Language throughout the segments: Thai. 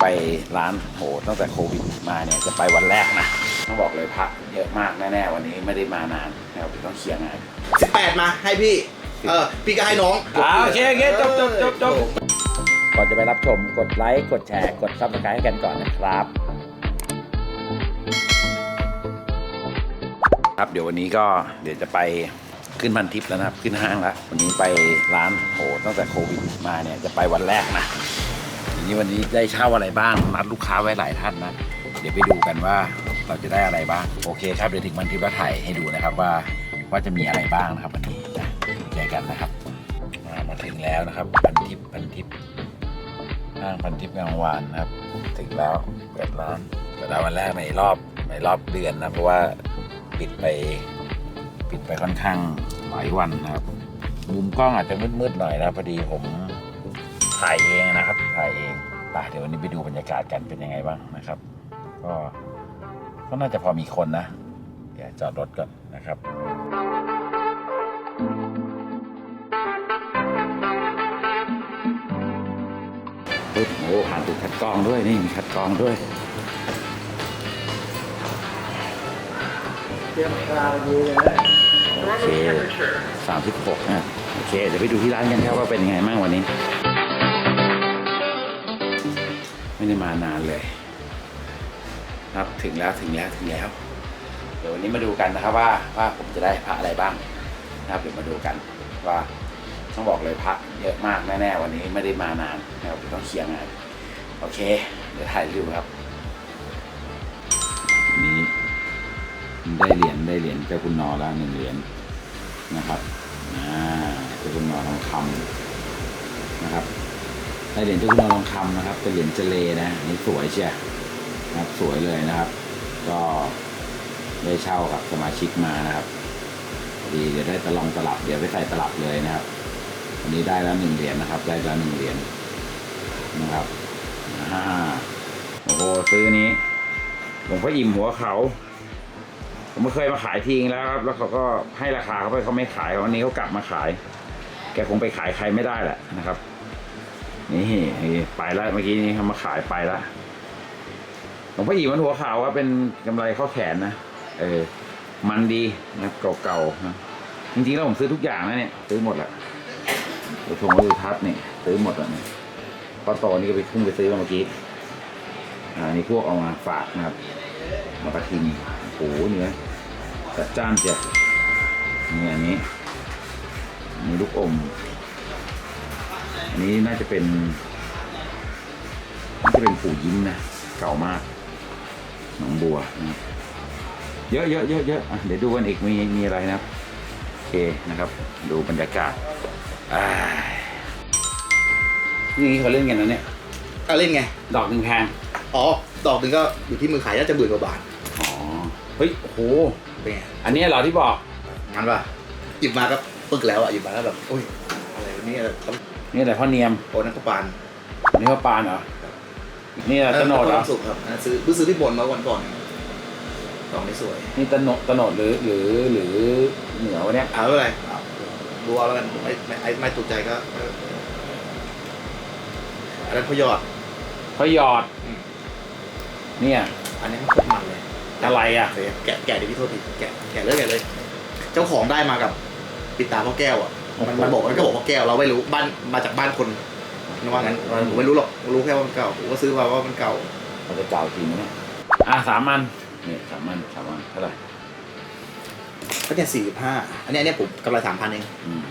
ไปร้านโหตั้งแต่โควิดมาเนี่ยจะไปวันแรกนะต้องบอกเลยพักเยอะมากแน่ๆวันนี้ไม่ได้มานานนะครับต้องเคลียร์งานสิบแปดมาให้พี่ เออ พี่ก็ให้น้องอ่าโอเคโอเคจบจบจบจบก่อนจะไปรับชมกดไลค์กดแชร์กดซับสไครต์ให้กันก่อนนะครับ ครับเดี๋ยววันนี้ก็เดี๋ยวจะไปขึ้นพันทิปแล้วนะครับ ขึ้นห้างแล้ววันนี้ไปร้านโหตั้งแต่โควิดมาเนี่ยจะไปวันแรกนะที นี้วันนี้ได้เช่าอะไรบ้างนัดลูกค้าไว้หลายท่านนะเดี๋ยวไปดูกันว่าเราจะได้อะไรบ้างโอเคครับเดี๋ยวถึงพันทิปแล้วถ่ายให้ดูนะครับว่าว่าจะมีอะไรบ้างนะครับวันนี้นะเจอกันนะครับอ่ามาถึงแล้วนะครับพันทิปพันทิปห้างพันทิปกลางวานนะครับ ถึงแล้วเปิดร้านเปิดร้านวันแรกในรอบในรอบเดือนนะเพราะว่าปิดไปปิดไปค่อนข้างหลายวันนะครับมุมกล้องอาจจะมืดๆหน่อยนะพอดีผม ถ่ายเองนะครับถ่ายเองไปเดี๋ยววันนี้ไปดูบรรยากาศกันเป็นยังไงบ้างนะครับ ก็ก็น่าจะพอมีคนนะเดี๋ยวจอดรถก่อนนะครับปึ๊บโอ้ผ่านจุดคัดกรองด้วยนี่มีคัดกรองด้วยเตรียมกลางดีเลยนะโอเคสามสิบหกนะโอเค เดี๋ยวไปดูที่ร้านกันครับว่าเป็นยังไงบ้างวันนี้ ไม่ได้มานานเลยครับถึงแล้วถึงแล้วถึงแล้ว เดี๋ยววันนี้มาดูกันนะครับว่าว่าผมจะได้พระอะไรบ้างนะครับเดี๋ยวมาดูกันว่าต้องบอกเลยพระเยอะมากแน่ๆวันนี้ไม่ได้มานานนะครับเดี๋ยวต้องเคลียร์งานโอเค เดี๋ยวถ่ายรีวิวครับนี้ได้เหรียญได้เหรียญเจ้าคุณนอแล้วหนึ่งเหรียญนะครับอ่าเจ้าคุณนอทองคำนะครับ ได้เหรียญเจ้าคุณนอทองคำนะครับ เป็นเหรียญเจเลนะนี่สวยเชียนะครับสวยเลยนะครับ ก็ได้เช่ากับสมาชิกมานะครับพอดีเดี๋ยวได้ตะลองตลับเดี๋ยวไปใส่ตลับเลยนะครับวันนี้ได้แล้วหนึ่งเหรียญนะครับ ได้แล้วหนึ่งเหรียญนะครับอ่าโอ้โหซื้อนี้หลวงพ่ออิ่มหัวเขา ผมเคยมาขายทิ้งแล้วครับ แล้วเขาก็ให้ราคาเขาไปเขาไม่ขายวันนี้เขากลับมาขาย แกคงไปขายใครไม่ได้แหละนะครับ นี่ไปแล้วเมื่อกี้นี้เขามาขายไปแล้วหลวงพ่ออีมันหัวขาวครับเป็นกำไรข้อแขนนะเออ มันดีนะเก่าๆนะจริงๆแล้วผมซื้อทุกอย่างนะเนี่ยซื้อหมดละตัวทงวัตถุทัศน์เนี่ยซื้อหมดล้วเนี่ยพอโตนี่ก็ไปพุ่งไปซื้อมาเมื่อกี้อ่านี่พวกเอามาฝากนะครับ มากระทิงโอ้โหเนื้อจัดจ้านเจ้ะนี่อันนี้มีลูกอม นนี้น่าจะเป็นน่าจะเป็นปู่ยิ้มนะ เก่ามาก หนองบัวนะครับเยอะเยอะเยอะเยอะอะเดี๋ยวดูกันอีกมีมีอะไรนะครับโอเคนะครับ ดูบรรยากาศอ่านี่เขาเล่นกันนะเนี่ยก็เล่นไง ดอกหนึ่งแพงอ๋อ ดอกหนึ่งก็อยู่ที่มือขายน่าจะหมื่นกว่าบาท อ๋อ เฮ้ย โอ้โห เป็นไง อันนี้เหรอที่บอก งั้นป่ะหยิบมาก็ปึกแล้วอะหยิบมาแล้วแบบ โอ้ย อะไรวะเนี่ยต้อง นี่แหละพ่อเนียมโอ้นั่นก็ปานอันนี้พ่อปานเหรอ นี่แหละตะโนดเหรอสุกครับอันนั้นซื้อเพิ่งซื้อที่บนมาวันก่อนดอกนี้สวย นี่ตะโนดตะโนดหรือหรือหรือเหนือวะเนี่ย เอาไม่เป็นไรเอาดูเอาแล้วกันไม่ไม่ไม่ไม่ถูกใจก็เอออันนั้นพยอดพ่อหยอด อืม เนี่ย อันนี้มันโคตรมันเลยอะไรอะโอเคแกะแกะเดี๋ยวพี่โทษทีแกะแกะเลยแกะเลย เจ้าของได้มากับปิดตาพ่อแก้วอะ มันมันบอกมันก็บอกพ่อแก้วเราไม่รู้บ้านมาจากบ้านคนนึกว่างั้นผมไม่รู้หรอกรู้แค่ว่ามันเก่าผมก็ซื้อมาว่ามันเก่ามันจะเก่าจริงไหมเนี่ยอะสามมันนี่สามมันสามมันเท่าไหร่ก็เนี่ยสี่สิบห้าอันนี้อันนี้ผมกำไรสามพันเองอืม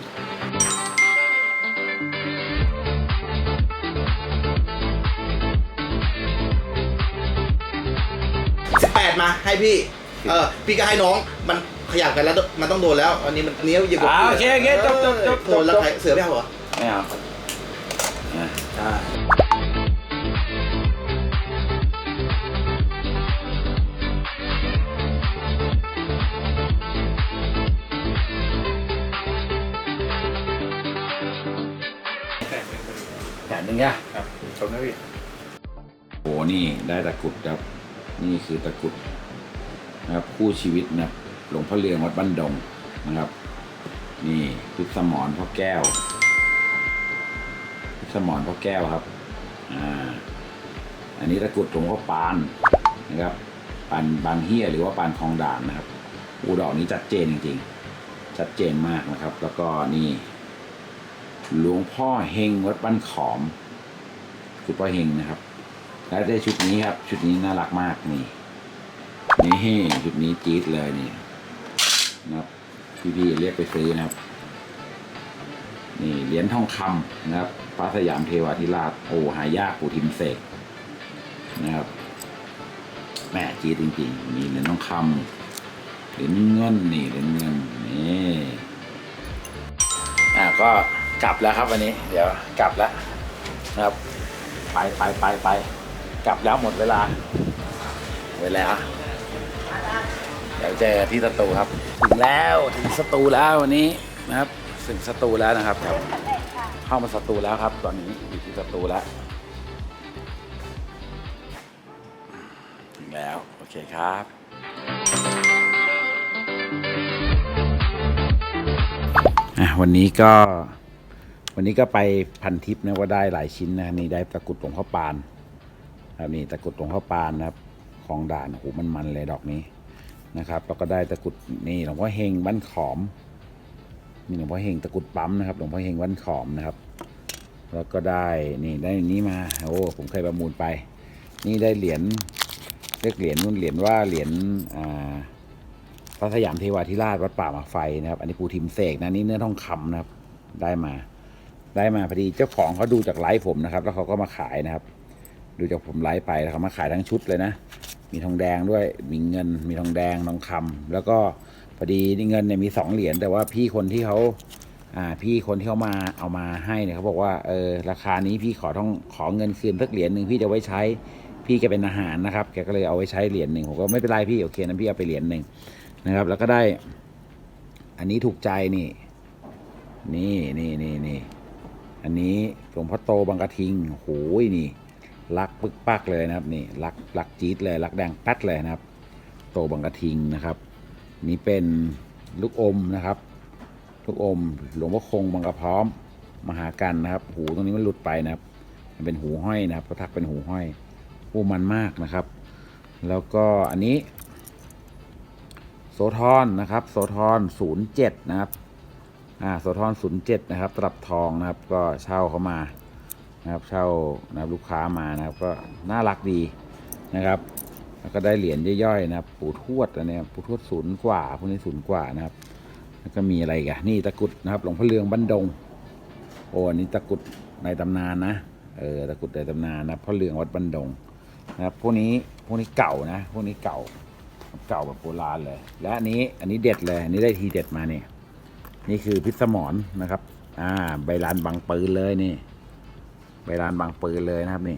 สิบแปดมาให้พี่ เออพี่ก็ให้น้องมัน ขยับกันแล้วมันต้องโดนแล้ว อันนี้มันอันนี้เยอะกว่าอ่าโอเคโอเคจบจบจบ โดนแล้วใครเสือไม่เอาเหรอไม่เอาอะใช่แปดแขนหนึ่งเนี่ยครับชมนะพี่โอ้นี่ได้ตะกรุดครับ นี่คือตะกรุดนะครับคู่ชีวิตนะครับ หลวงพ่อเรืองวัดบ้านดงนะครับ นี่พุทธสมรพ่อแก้วพุทธสมรพ่อแก้วครับอ่าอันนี้ตะกรุดหลวงพ่อปานนะครับปานบางเฮียหรือว่าปานทองด่านนะครับอูดอกนี้ชัดเจนจริงๆชัดเจนมากนะครับ แล้วก็นี่หลวงพ่อเฮงวัดบ้านขอมคุณพ่อเฮงนะครับ แล้วได้ชุดนี้ครับ ชุดนี้น่ารักมากนี่นี่ชุดนี้จี๊ดเลยนี่ นะครับพี่ๆเรียกไปซื้อนะครับ นี่เหรียญทองคำนะครับพระสยามเทวาธิราชโอ้หายากปู่ทิมเสกนะครับแม่จีจริงๆมีเหรียญทองคำเหรียญเงินนี่เหรียญเงินนี่อ่าก็กลับแล้วครับวันนี้ เดี๋ยวกลับแล้วนะครับ ไปไปไปไปกลับแล้วหมดเวลา เวลา เดี๋ยวเจอที่สตูครับถึงแล้วถึงสตูแล้ววันนี้นะครับถึงสตูแล้วนะครับครับ เข้ามาสตูแล้วครับ ตอนนี้อยู่ที่สตูแล้วถึงแล้วโอเคครับวันนี้ก็วันนี้ก็ไปพันทิปนะว่าได้หลายชิ้นนะนี่ได้ตะกรุดหลวงพ่อปานครับนี่ตะกรุดหลวงพ่อปานนะครับของด่านโอ้โหมันมันเลยดอกนี้ นะครับแล้วก็ได้ตะกุดนี่หลวงพ่อเฮงบ้านขอมนี่หลวงพ่อเฮงตะกุดปั๊มนะครับหลวงพ่อเฮงบ้านขอมนะครับ แล้วก็ได้นี่ได้นี้มาโอ้ผมเคยประมูลไป นี่ได้เหรียญเรียกเหรียญนู่นเหรียญว่าเหรียญอ่าพระสยามเทวาธิราชวัดป่ามาไฟนะครับ อันนี้ปูทิมเสกนะนี่เนื้อทองคำนะครับ ได้มา ได้มาพอดีเจ้าของเขาดูจากไลฟ์ผมนะครับ แล้วเขาก็มาขายนะครับ ดูจากผมไลฟ์ไปแล้วเขามาขายทั้งชุดเลยนะ มีทองแดงด้วย มีเงิน มีทองแดงทองคำแล้วก็พอดีนี่เงินเนี่ยมีสองเหรียญแต่ว่าพี่คนที่เขาอ่าพี่คนที่เขามาเอามาให้เนี่ยเขาบอกว่าเออราคานี้พี่ขอต้องขอเงินคืนสักเหรียญหนึ่งพี่จะไว้ใช้พี่แกเป็นอาหารนะครับแกก็เลยเอาไว้ใช้เหรียญหนึ่งผมก็ไม่เป็นไรพี่โอเคนะพี่เอาไปเหรียญหนึ่งนะครับ แล้วก็ได้ อันนี้ถูกใจนี่ นี่นี่นี่นี่อันนี้หลวงพ่อโตบางกระทิงโอ้โหนี่ รักปึกปักเลยนะครับนี่รักรักจี๊ดเลยรักแดงแป๊ดเลยนะครับ โตบางกระทิงนะครับ นี่เป็นลูกอมนะครับ ลูกอมหลวงพ่อคงบางกระพร้อมมหากันนะครับ หูตรงนี้มันหลุดไปนะครับ มันเป็นหูห้อยนะครับเขาทักเป็นหูห้อยหูมันมากนะครับ แล้วก็อันนี้โซทอนนะครับโซทอนศูนย์เจ็ดนะครับอ่าโซทอนศูนย์เจ็ดนะครับตลับทองนะครับ ก็เช่าเขามา นะครับเช่านะครับลูกค้ามานะครับ ก็น่ารักดีนะครับแล้วก็ได้เหรียญย่อยๆนะครับ ปู่ทวดอันนี้ปู่ทวดศูนย์กว่าพวกนี้ศูนย์กว่านะครับ แล้วก็มีอะไรกันนี่ตะกุดนะครับ หลวงพ่อเรืองบ้านดง โอ้อันนี้ตะกุดในตำนานนะเออตะกุดในตำนานนะพ่อเรืองวัดบ้านดงนะครับพวกนี้พวกนี้เก่านะพวกนี้เก่าเก่าแบบโบราณเลย และอันนี้อันนี้เด็ดเลยอันนี้ได้ทีเด็ดมาเนี่ยนี่คือพิษสมรนะครับ อ่า ใบลานบางปืนเลยนี่ ใบลานบางปืนเลยนะครับนี่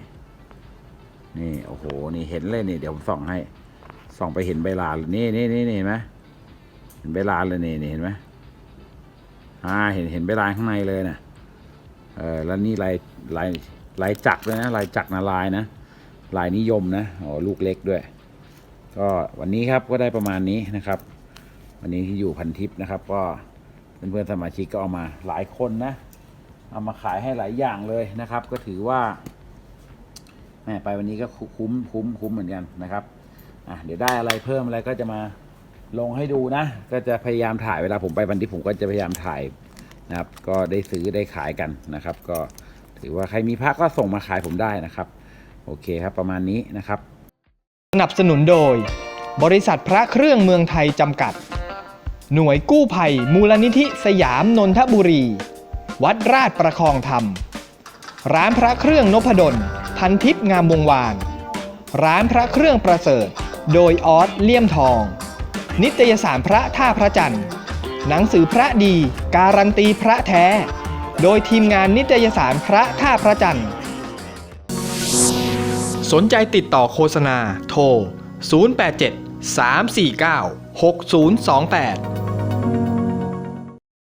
นี่โอ้โหนี่เห็นเลยนี่เดี๋ยวผมส่องให้ส่องไปเห็นใบลานเลยนี่นี่นี่เห็นไหมเห็นใบลานเลยนี่นี่เห็นไหมอ่าเห็นเห็นใบลานข้างในเลยนะเออแล้วนี่ลายลายลายจักเลยนะลายจักนาลายนะลายนิยมนะอ๋อลูกเล็กด้วย ก็วันนี้ครับก็ได้ประมาณนี้นะครับ วันนี้ที่อยู่พันทิปนะครับ ก็เพื่อนๆสมาชิกก็เอามาหลายคนนะ เอามาขายให้หลายอย่างเลยนะครับ ก็ถือว่าแม่ไปวันนี้ก็คุ้มคุ้มคุ้มเหมือนกันนะครับอะเดี๋ยวได้อะไรเพิ่มอะไรก็จะมาลงให้ดูนะ ก็จะพยายามถ่ายเวลาผมไปพันทิปผมก็จะพยายามถ่ายนะครับ ก็ได้ซื้อได้ขายกันนะครับ ก็ถือว่าใครมีพระก็ส่งมาขายผมได้นะครับ โอเคครับประมาณนี้นะครับ สนับสนุนโดย บริษัทพระเครื่องเมืองไทยจำกัด หน่วยกู้ภัยมูลนิธิสยามนนทบุรี วัดราชประคองธรรม ร้านพระเครื่องนพดล พันทิพย์งามวงวาน ร้านพระเครื่องประเสริฐ โดยออสเลี่ยมทอง นิตยสารพระท่าพระจันทร์ หนังสือพระดี การันตีพระแท้ โดยทีมงานนิตยสารพระท่าพระจันทร์ สนใจติดต่อโฆษณาโทร 087 349 6028